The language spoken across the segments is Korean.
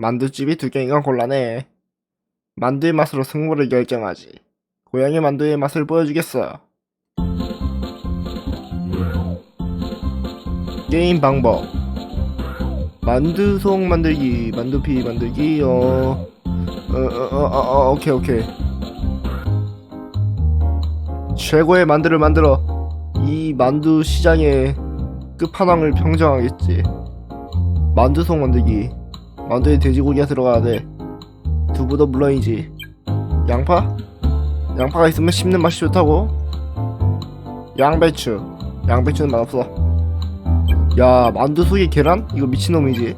만두집이 두 개인가 곤란해. 만두의 맛으로 승부를 결정하지. 고양이 만두의 맛을 보여주겠어. 게임 방법. 만두송 만들기, 만두피 만들기, 어, 어, 어, 어, 어, 어, 오케이, 오케이. 최고의 만두를 만들어 이 만두 시장의 끝판왕을 평정하겠지. 만두송 만들기. 만두에 돼지고기가 들어가야 돼. 두부도 물론이지. 양파? 양파가 있으면 씹는 맛이 좋다고. 양배추. 양배추는 맛없어. 야, 만두 속에 계란? 이거 미친놈이지.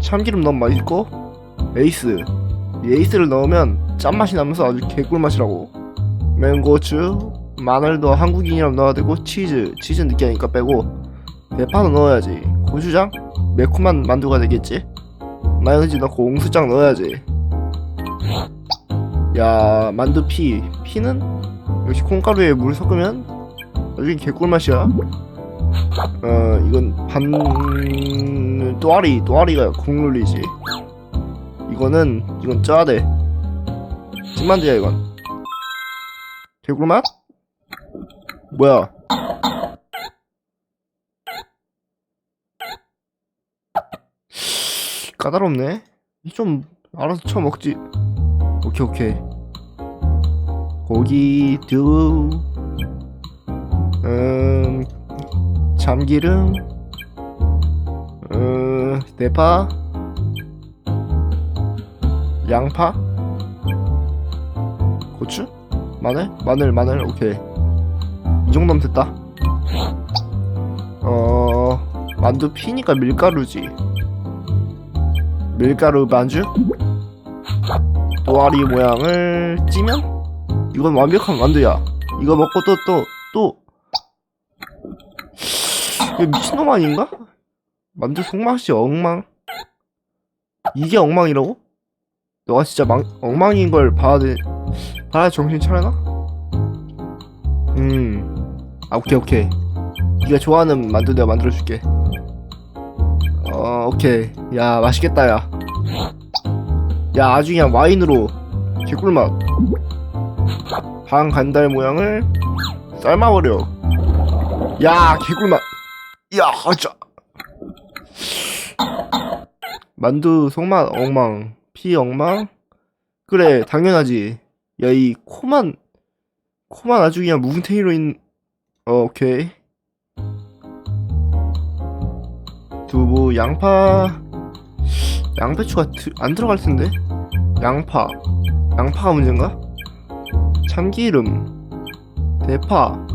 참기름 넣으면 맛있고. 에이스. 이 에이스를 넣으면 짠맛이 나면서 아주 개꿀맛이라고. 맹고추. 마늘도 한국인이랑 넣어야 되고 치즈. 치즈 느끼하니까 빼고. 대파도 넣어야지. 고추장? 매콤한 만두가 되겠지. 마요네즈 넣고 옹수장 넣어야지. 야 만두 피 피는 역시 콩가루에 물 섞으면 나중에 개꿀맛이야. 어 이건 반 또아리 또아리가 국룰이지. 이거는 이건 돼. 찐만두야 이건. 개꿀맛? 뭐야? 까다롭네. 좀 알아서 쳐 먹지. 오케이 오케이. 고기 두. 음 참기름. 음 대파. 양파. 고추? 마늘? 마늘 마늘 오케이. 이 정도면 됐다. 어 만두 피니까 밀가루지. 밀가루 반죽? 또아리 모양을 찌면? 이건 완벽한 만두야. 이거 먹고 또 또 또. 미친놈 아닌가? 만두 속맛이 엉망? 이게 엉망이라고? 너가 진짜 망, 엉망인 걸 봐야 돼. 봐야 정신 차려나? 음아 오케이 오케이. 네가 좋아하는 만두 내가 만들어줄게. 어 오케이. 야 맛있겠다 야. 야 아주 그냥 와인으로 개꿀맛. 반 간달 모양을 삶아버려. 야 개꿀맛. 야 진짜. 만두 속맛 엉망. 피 엉망. 그래 당연하지. 야 이 코만 코만 아주 그냥 뭉탱이로 있는 어 오케이 두부 양파. 양배추가 드- 안 들어갈 텐데. 양파. 양파가 문제인가? 참기름. 대파.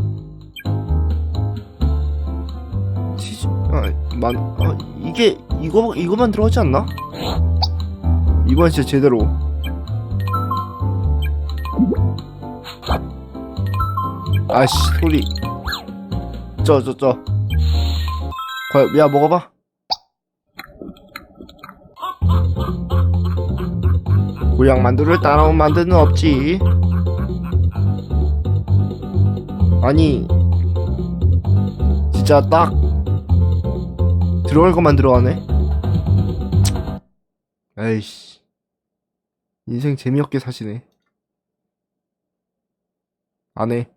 치즈 아만 아, 이게 이거 이거만 들어가지 않나? 이번 진짜 제대로. 아씨 소리. 저 저저 야 먹어봐 고향 만두를 따라온 만두는 없지. 아니, 진짜 딱 들어갈 것만 들어가네. 에이씨, 인생 재미없게 사시네. 안 해.